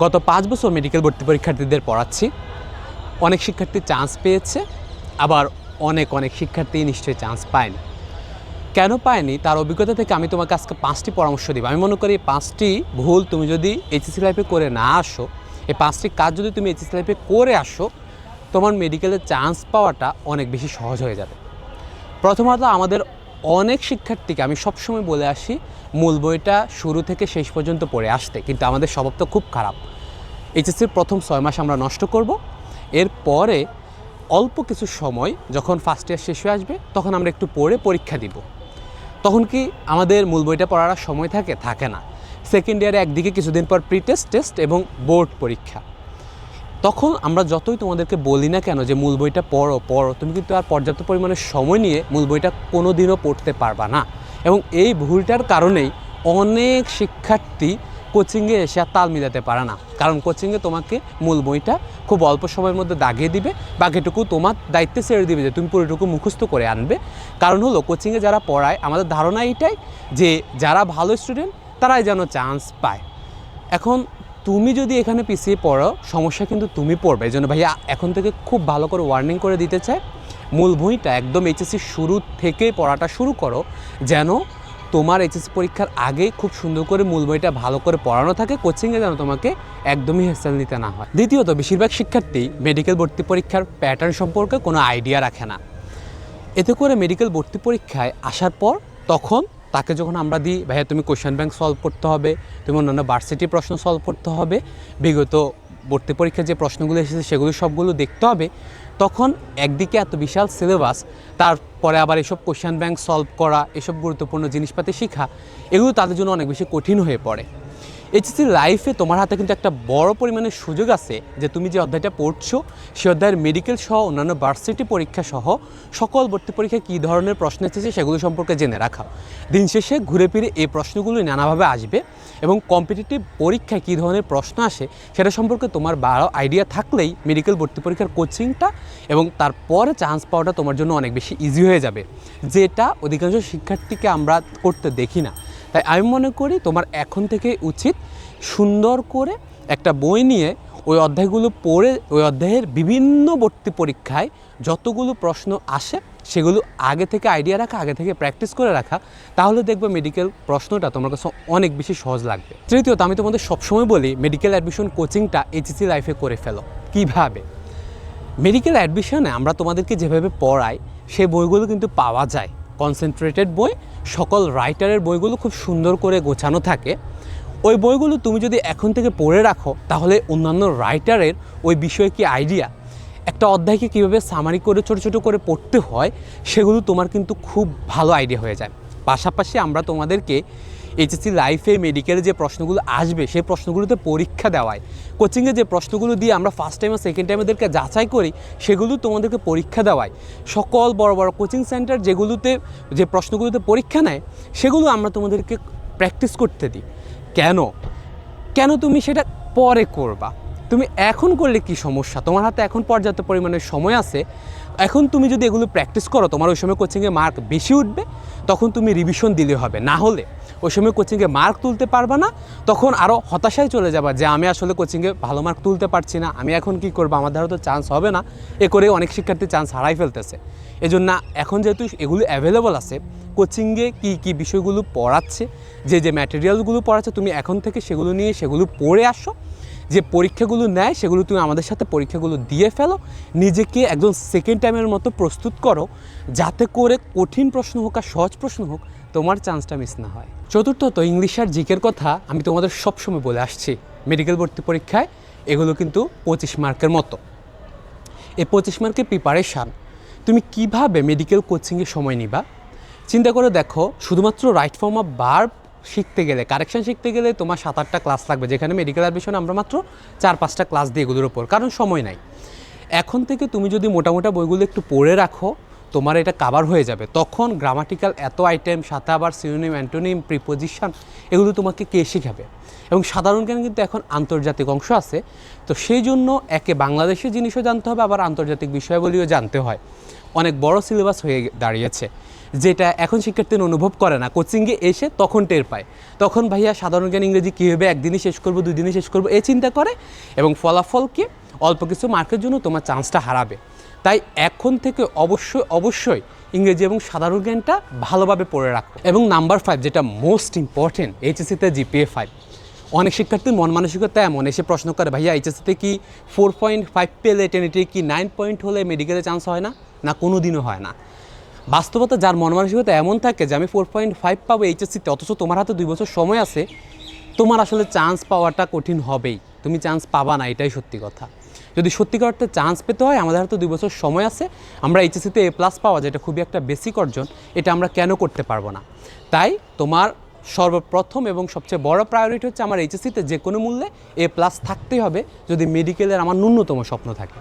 গত পাঁচ বছর মেডিকেল ভর্তি পরীক্ষার্থীদের পড়াচ্ছি। অনেক শিক্ষার্থী চান্স পেয়েছে, আবার অনেক অনেক শিক্ষার্থী নিশ্চয়ই চান্স পায়নি। কেন পায়নি? তার অভিজ্ঞতা থেকে আমি তোমাকে আজকে পাঁচটি পরামর্শ দিব। আমি মনে করি পাঁচটি ভুল তুমি যদি এইচএসসি লাইফে করে না আসো, এই পাঁচটি কাজ যদি তুমি এইচএসসি লাইফে করে আসো, তোমার মেডিকেলে চান্স পাওয়াটা অনেক বেশি সহজ হয়ে যাবে। প্রথমত আমাদের অনেক শিক্ষার্থীকে আমি সবসময় বলে আসি, মূল বইটা শুরু থেকে শেষ পর্যন্ত পড়ে আসতে, কিন্তু আমাদের স্বভাব তো খুব খারাপ। এইচএসসির প্রথম ছয় মাস আমরা নষ্ট করব। এরপরে অল্প কিছু সময় যখন ফার্স্ট ইয়ার শেষ হয়ে আসবে, তখন আমরা একটু পড়ে পরীক্ষা দিব। তখন কি আমাদের মূল বইটা পড়ার সময় থাকে? থাকে না। সেকেন্ড ইয়ারে একদিকে কিছুদিন পর প্রি টেস্ট টেস্ট এবং বোর্ড পরীক্ষা। তখন আমরা যতই তোমাদেরকে বলি না কেন যে মূল বইটা পড়ো পড়ো, তুমি কিন্তু আর পর্যাপ্ত পরিমাণে সময় নিয়ে মূল বইটা কোনো দিনও পড়তে পারবা না। এবং এই ভুলটার কারণেই অনেক শিক্ষার্থী কোচিংয়ে এসে আর তাল মিলাতে পারে না। কারণ কোচিংয়ে তোমাকে মূল বইটা খুব অল্প সময়ের মধ্যে দাগিয়ে দিবে, বাকিটুকু তোমার দায়িত্বে ছেড়ে দিবে যে তুমি পুরোটুকু মুখস্থ করে আনবে। কারণ হলো, কোচিংয়ে যারা পড়ায়, আমাদের ধারণা এইটাই যে যারা ভালো স্টুডেন্ট, তারাই যেন চান্স পায়। এখন তুমি যদি এখানে পিছিয়ে পড়ো সমস্যা কিন্তু তুমি পড়বে। এই জন্য ভাইয়া, এখন থেকে খুব ভালো করে ওয়ার্নিং করে দিতে চাই। মূল বইটা একদম এইচএসসি শুরু থেকে পড়াটা শুরু করো, যেন তোমার এইচএসসি পরীক্ষার আগে খুব সুন্দর করে মূল বইটা ভালো করে পড়ানো থাকে কোচিংয়ে যেন তোমাকে একদমই হেসেল নিতে না হয়। দ্বিতীয়ত, বেশিরভাগ শিক্ষার্থী মেডিকেল ভর্তি পরীক্ষার প্যাটার্ন সম্পর্কে কোনো আইডিয়া রাখে না। এতে করে মেডিকেল ভর্তি পরীক্ষায় আসার পর তখন তাকে যখন আমরা দিই, ভাইয়া, তুমি কোশ্চেন ব্যাংক সলভ করতে হবে, তুমি অন্যান্য ভার্সিটি প্রশ্ন সলভ করতে হবে, বিগত ভর্তি পরীক্ষার যে প্রশ্নগুলো এসেছে সেগুলো সবগুলো দেখতে হবে। তখন একদিকে এত বিশাল সিলেবাস তারপরে আবার এসব কোশ্চেন ব্যাংক সলভ করা, এসব গুরুত্বপূর্ণ জিনিসপাতি শেখা, এগুলো তাদের জন্য অনেক বেশি কঠিন হয়ে পড়ে। এইচএসসি লাইফে তোমার হাতে কিন্তু একটা বড় পরিমাণের সুযোগ আছে যে তুমি যে অধ্যায়টা পড়ছো, সে অধ্যায়ের মেডিকেল সহ অন্যান্য ভার্সিটি পরীক্ষা সহ সকল ভর্তি পরীক্ষায় কী ধরনের প্রশ্ন এসেছে সেগুলো সম্পর্কে জেনে রাখা দিন শেষে ঘুরে ফিরে এই প্রশ্নগুলো নানাভাবে আসবে এবং কম্পিটিটিভ পরীক্ষায় কী ধরনের প্রশ্ন আসে সেটা সম্পর্কে তোমার ভালো আইডিয়া থাকলেই মেডিকেল ভর্তি পরীক্ষার কোচিংটা এবং তারপরে চান্স পাওয়াটা তোমার জন্য অনেক বেশি ইজি হয়ে যাবে। যেটা অধিকাংশ শিক্ষার্থীকে আমরা করতে দেখি না। তাই আমি মনে করি তোমার এখন থেকে উচিত সুন্দর করে একটা বই নিয়ে ওই অধ্যায়গুলো পড়ে, ওই অধ্যায়ের বিভিন্ন ভর্তি পরীক্ষায় যতগুলো প্রশ্ন আসে, সেগুলো আগে থেকে আইডিয়া রাখা, আগে থেকে প্র্যাকটিস করে রাখা, তাহলে দেখবে মেডিকেল প্রশ্নটা তোমার কাছে অনেক বেশি সহজ লাগবে। তৃতীয়ত, আমি তোমাদের সবসময় বলি মেডিকেল অ্যাডমিশন কোচিংটা এইচএসি লাইফে করে ফেলো। কীভাবে? মেডিকেল অ্যাডমিশনে আমরা তোমাদেরকে যেভাবে পড়াই সেই বইগুলো কিন্তু পাওয়া যায়। কনসেন্ট্রেটেড বই, সকল রাইটারের বইগুলো খুব সুন্দর করে গোছানো থাকে। ওই বইগুলো তুমি যদি এখন থেকে পড়ে রাখো, তাহলে অন্যান্য রাইটারের ওই বিষয়ে কি আইডিয়া একটা অধ্যায়কে কীভাবে সামারি করে ছোটো ছোটো করে পড়তে হয়, সেগুলো তোমার কিন্তু খুব ভালো আইডিয়া হয়ে যায়। পাশাপাশি আমরা তোমাদেরকে এইচএসসি লাইফে মেডিকেলে যে প্রশ্নগুলো আসবে, সেই প্রশ্নগুলোতে পরীক্ষা দেওয়ায়। কোচিংয়ে যে প্রশ্নগুলো দিয়ে আমরা ফার্স্ট টাইম আর সেকেন্ড টাইমেদেরকে যাচাই করি, সেগুলো তোমাদেরকে পরীক্ষা দেওয়ায়। সকল বড় বড় কোচিং সেন্টার যেগুলোতে, যে প্রশ্নগুলোতে পরীক্ষা নেয়, সেগুলো আমরা তোমাদেরকে প্র্যাকটিস করতে দিই। কেন? কেন তুমি সেটা পরে করবা? তুমি এখন করলে কি সমস্যা? তোমার হাতে এখন পর্যাপ্ত পরিমাণের সময় আছে। এখন তুমি যদি এগুলো প্র্যাকটিস করো, তোমার ওই সময় কোচিংয়ে মার্ক বেশি উঠবে তখন তুমি রিভিশন দিলে হবে। না হলে ওই সময় কোচিংয়ে মার্ক তুলতে পারবা না, তখন আরও হতাশায় চলে যাবা যে আমি আসলে কোচিংয়ে ভালো মার্ক তুলতে পারছি না, আমি এখন কি করব? আমার দ্বারা তো চান্স হবে না। এ করে অনেক শিক্ষার্থী চান্স হারাই ফেলতেছে। এজন্য এখন যেহেতু এগুলো অ্যাভেলেবল আছে কোচিংয়ে কি কি বিষয়গুলো পড়াচ্ছে, যে যে ম্যাটেরিয়ালগুলো পড়াচ্ছে, তুমি এখন থেকে সেগুলো নিয়ে সেগুলো পড়ে আসো। যে পরীক্ষাগুলো নেয়, সেগুলো তুমি আমাদের সাথে পরীক্ষাগুলো দিয়ে ফেলো। নিজেকে একদম সেকেন্ড টাইমের মতো প্রস্তুত করো, যাতে করে কঠিন প্রশ্ন হোক আর সহজ প্রশ্ন হোক, তোমার চান্সটা মিস না হয়। চতুর্থত ইংলিশ আর জিকের কথা আমি তোমাদের সবসময় বলে আসছি। মেডিকেল ভর্তি পরীক্ষায় এগুলো কিন্তু পঁচিশ মার্কের মতো। এই পঁচিশ মার্কের প্রিপারেশান তুমি কীভাবে মেডিকেল কোচিংয়ে সময় নিবা? চিন্তা করে দেখো, শুধুমাত্র রাইট ফর্ম অফ বার্ব শিখতে গেলে কারেকশন শিখতে গেলে তোমার সাত আটটা ক্লাস লাগবে, যেখানে মেডিকেল অ্যাডমিশন আমরা মাত্র চার পাঁচটা ক্লাস দিই এগুলোর ওপর কারণ সময় নাই। এখন থেকে তুমি যদি মোটামোটা বইগুলো একটু পড়ে রাখো, তোমার এটা কাভার হয়ে যাবে। তখন গ্রামাটিক্যাল এত আইটেম সাথে আবার সিনোনিম অ্যান্টোনিম প্রিপোজিশন এগুলো তোমাকে কে শেখাবে? এবং সাধারণ জ্ঞান কিন্তু এখন আন্তর্জাতিক অংশ আছে। তো সেই জন্য একে বাংলাদেশের জিনিসও জানতে হবে, আবার আন্তর্জাতিক বিষয়াবলীও জানতে হয়। অনেক বড় সিলেবাস হয়ে দাঁড়িয়েছে। যেটা এখন শিক্ষার্থীরা অনুভব করে না। কোচিংয়ে এসে তখন টের পায়। তখন ভাইয়া সাধারণ জ্ঞান ইংরেজি কী হবে? একদিনই শেষ করব, দুই শেষ করব এই চিন্তা করে এবং ফলাফলকে অল্প কিছু মার্কের জন্য তোমার চান্সটা হারাবে। তাই এখন থেকে অবশ্যই অবশ্যই ইংরেজি এবং সাধারণ জ্ঞানটা ভালোভাবে পড়ে রাখো। এবং নাম্বার ফাইভ যেটা মোস্ট ইম্পর্টেন্ট এইচএসিতে জিপিএ ফাইভ অনেক শিক্ষার্থীর মন মানসিকতা এমন, এসে প্রশ্ন করে, ভাইয়া এইচএসিতে কি ফোর পয়েন্ট ফাইভ পেলে টেনেটে কি নাইন পয়েন্ট হলে মেডিকেলে চান্স হয় না? না কোনো দিনও হয় না। বাস্তবতা যার মন মানসিকতা এমন থাকে যে আমি ফোর পয়েন্ট ফাইভ পাবো এইচএসসিতে, অথচ তোমার হাতে দুই বছর সময় আছে, তোমার আসলে চান্স পাওয়াটা কঠিন হবেই। তুমি চান্স পাবা না, এটাই সত্যি কথা। যদি সত্যিকার অর্থে চান্স পেতে হয়, আমাদের হাতে দুই বছর সময় আছে, আমরা এইচএসসিতে এ প্লাস পাওয়া যেটা খুবই একটা বেসিক অর্জন, এটা আমরা কেন করতে পারব না? তাই তোমার সর্বপ্রথম এবং সবচেয়ে বড় প্রায়োরিটি হচ্ছে আমার এইচএসসিতে যে কোনো মূল্যে এ প্লাস থাকতেই হবে, যদি মেডিকেলের আমার ন্যূনতম স্বপ্ন থাকে।